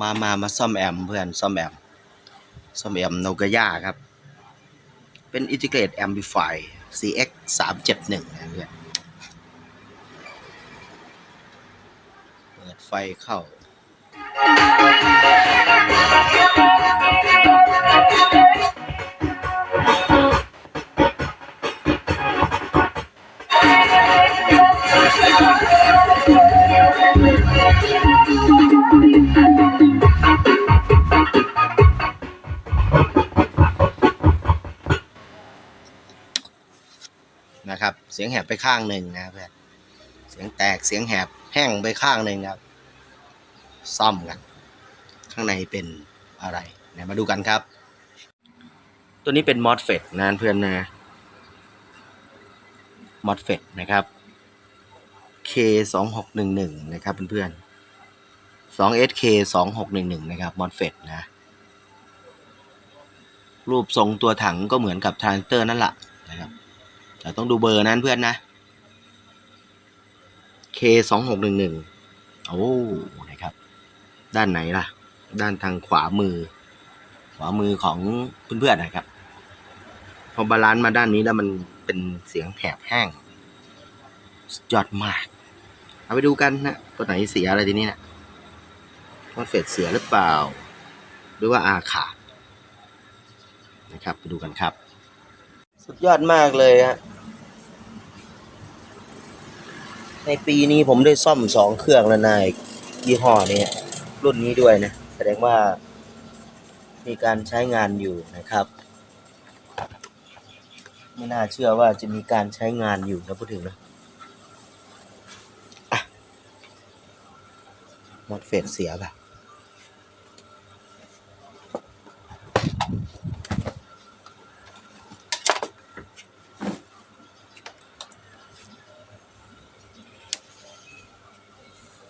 มามามาซ่อมแอมเพื่อนซ่อมแอมซ่อมแอมโนกย่าครับ เป็นอินทิเกรตแอมบิฟาย CX 371นะเพื่อนเปิดไฟเข้า เสียงแหบไปข้างหนึ่งนะเพื่อนเสียงแตกเสียงแหบแห้งไปข้างหนึ่งครับ ซ่อมกัน ข้างในเป็นอะไรเดี๋ยวมาดูกันครับ ตัวนี้เป็น MOSFET นะเพื่อนนะ MOSFET นะครับ K 2 6 1 1 นะครับเพื่อนๆ 2 SK 2 6 1 1 นะครับ MOSFET นะ รูปทรงตัวถังก็เหมือนกับทรานซิสเตอร์นั่นแหละ แต่ต้องดูเบอร์นั้นเพื่อนนะ K สองหกหนึ่งหนึ่งโอ้นะครับ ด้านไหนล่ะ ด้านทางขวามือ ขวามือของเพื่อนๆนะครับ พอบาลานซ์มาด้านนี้แล้วมันเป็นเสียงแหบแห้งยอดมาก เอาไปดูกันนะตัวไหนเสียอะไรทีนี้นะว่าเฟดเสียหรือเปล่า หรือว่าอาขาดนะครับ ไปดูกันครับ สุดยอดมากเลยฮะ ในปีนี้ผมได้ซ่อมสองเครื่องแล้วนายยี่ห้อนี้รุ่นนี้ด้วยนะ แสดงว่า มีการใช้งานอยู่นะครับ ไม่น่าเชื่อว่าจะมีการใช้งานอยู่นะพูดถึงนะหมอดเฟดเสียป่ะ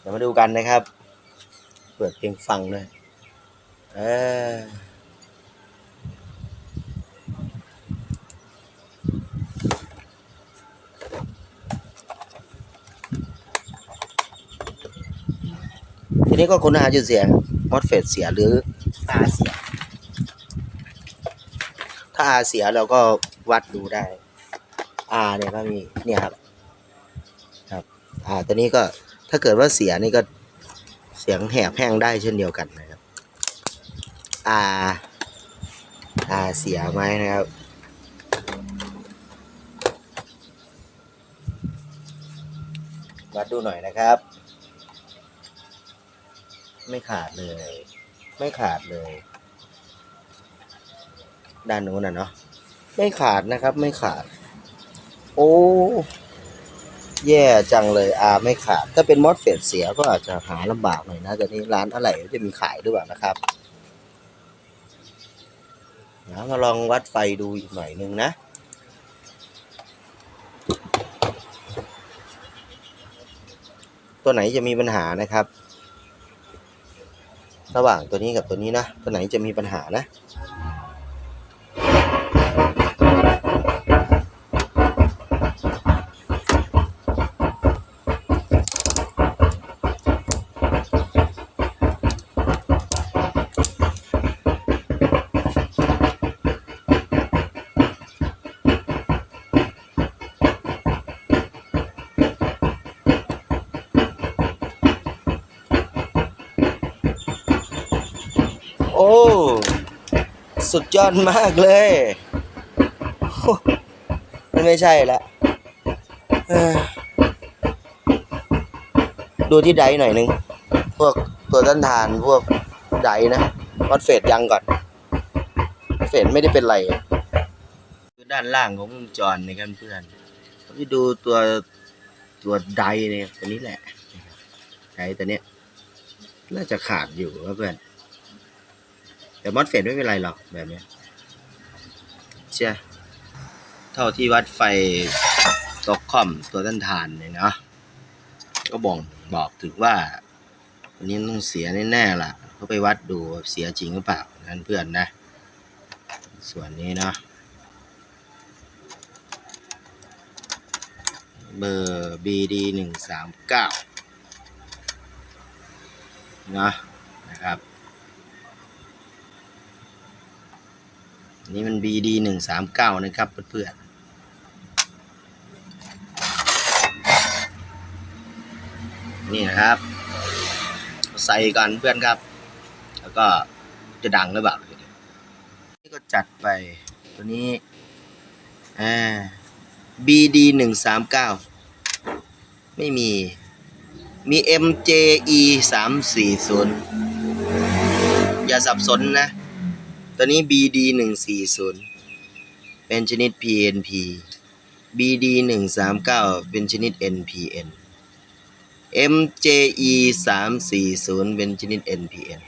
ดี๋ยวมาดูกันนะครับ เปิดเพลงฟังด้วยเออทีนี้ก็ค้นหาจุดเสียงมอสเฟตเสียหรืออาเสีย ถ้าอาเสียเราก็วัดดูได้อาเนี่ยก็มีเนี่ยครับ ครับอาตัวนี้ก็ ถ้าเกิดว่าเสียนี่ก็เสียงแหบแห้งได้เช่นเดียวกันนะครับอ่าอ่าเสียไหมนะครับวัดดูหน่อยนะครับ ไม่ขาดเลย ไม่ขาดเลย ด้านนู้นน่ะเนาะไม่ขาดนะครับ ไม่ขาด โอ้ แย่จังเลยอาไม่ขาด ถ้าเป็นมอสเฟตเสียก็อาจจะหาลำบากหน่อยนะแต่นี้ร้านอะไรจะมีขายหรือเปล่านะครับเดี๋ยวมาลองวัดไฟดูอีกหน่อยนึงนะ ตัวไหนจะมีปัญหานะครับ ระหว่างตัวนี้กับตัวนี้นะ ตัวไหนจะมีปัญหานะ สุดยอดมากเลย มันไม่ใช่ละเอ้อดูที่ไดหน่อยนึง พวกตัวต้านทานพวกไดนะ วัดเฟดยังก่อน เฟดไม่ได้เป็นไรคือด้านล่างของวงจรนะครับเพื่อนผมจะดูตัวตัวไดเนี่ยตัวนี้แหละไดตัวเนี้ยน่าจะขาดอยู่ครับเพื่อน แต่มอสเฟดไม่เป็นไรหรอกแบบนี้เชื่อเท่าที่วัดไฟตกคอมตัวต้านทานเนี่ยนะก็บอกบอกถึงว่า วันนี้ต้องเสียแน่ๆล่ะ ก็ไปวัดดูเสียจริงหรือเปล่านั่นเพื่อนนะ ส่วนนี้นะเบอร์ BD หนึ่งสามเก้านะนะครับ นนี้มัน BD หนึ่งสามเก้านะครับเพื่อนๆนี่นะครับ ใส่ก่อนเพื่อนครับ แล้วก็จะดังหรือเปล่านี่ก็จัดไปตัวนี้อ่า BD หนึ่งสามเก้าไม่มีมี MJE สามสี่ศูนย์อย่าสับสนนะ ตัวนี้ BD หนึ่งสี่ศูนย์เป็นชนิด PNP BD หนึ่งสามเก้าเป็นชนิด NPN MJE สามสี่ศูนย์เป็นชนิด NPN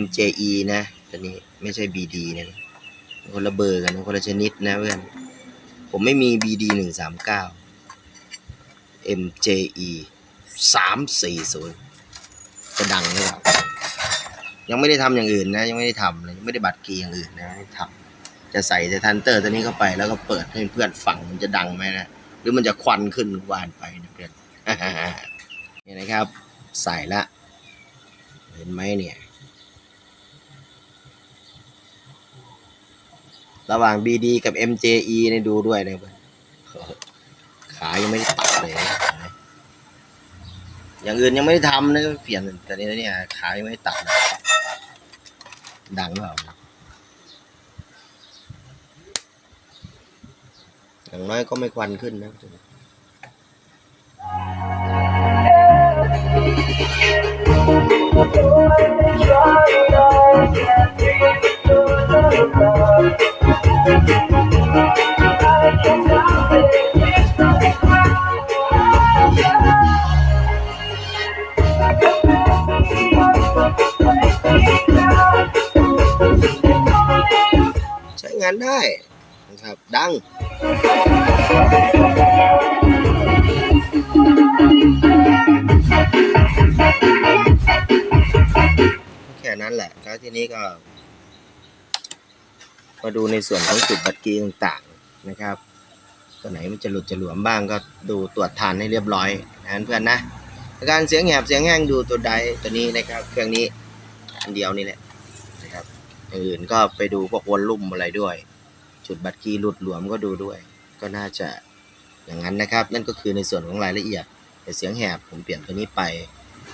MJE นะตัวนี้ไม่ใช่ BD นะคนละเบอร์กันคนละชนิดนะเพื่อน ผมไม่มี BD หนึ่งสามเก้า MJE สามสี่ศูนย์จะดังหรือเปล่า ยังไม่ได้ทำอย่างอื่นนะยังไม่ได้ทำเลยยังไม่ได้บัตรกีอย่างอื่นนะไม่ได้ทำจะใส่แต่ทันเตอร์ตัวนี้เข้าไปแล้วก็เปิดให้เพื่อนฟังมันจะดังไหมนะหรือมันจะควันขึ้นวานไปนะเพื่อนนี่นะครับ ใส่ละ เห็นไหมเนี่ย ระหว่าง BD กับ MJE เนี่ยดูด้วยนะเพื่อนขายังไม่ได้ตัดเลยอย่างอื่นยังไม่ได้ทำนะเปลี่ยนแต่นี้เนี่ยขายังไม่ได้ตัดเลย ดังหรือเปล่าอย่างน้อยก็ไม่ควันขึ้นนะใานได้นะครับ ดัง แค่นั้นแหละแล้วทีนี้ก็ มาดูในส่วนของจุดบัตรกีต่างๆนะครับ ตัวไหนมันจะหลุดจะหลวมบ้างก็ดูตรวจทานให้เรียบร้อยนะเพื่อนนะ การเสียงแหบเสียงแห้งดูตัวใดตัวนี้นะครับ เครื่องนี้อันเดียวนี่แหละ อย่างอื่นก็ไปดูพวกวอลลุ่มอะไรด้วย จุดบัตรกีหลุดหลวมก็ดูด้วย ก็น่าจะอย่างนั้นนะครับ นั่นก็คือในส่วนของรายละเอียดแต่เสียงแหบผมเปลี่ยนตัวนี้ไป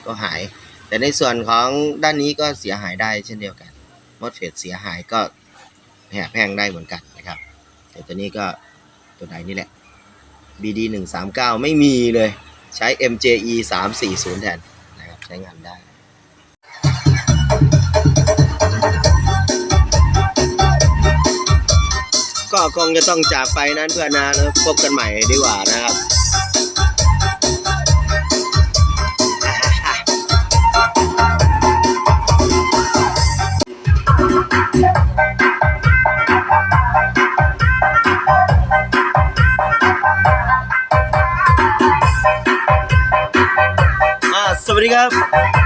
ก็หาย แต่ในส่วนของด้านนี้ก็เสียหายได้เช่นเดียวกันมอดเฟดเสียหายก็แหบแห้งได้เหมือนกันนะครับ แต่ตัวนี้ก็ตัวใดนี่แหละ BD 1 3 9ไม่มีเลย ใช้ MJE 3 4 0แทนนะครับใช้งานได้ ก็คงจะต้องจากไปนั้นเพื่อนนะแล้วพบกันใหม่ดีกว่านะครับสวัสดีครับ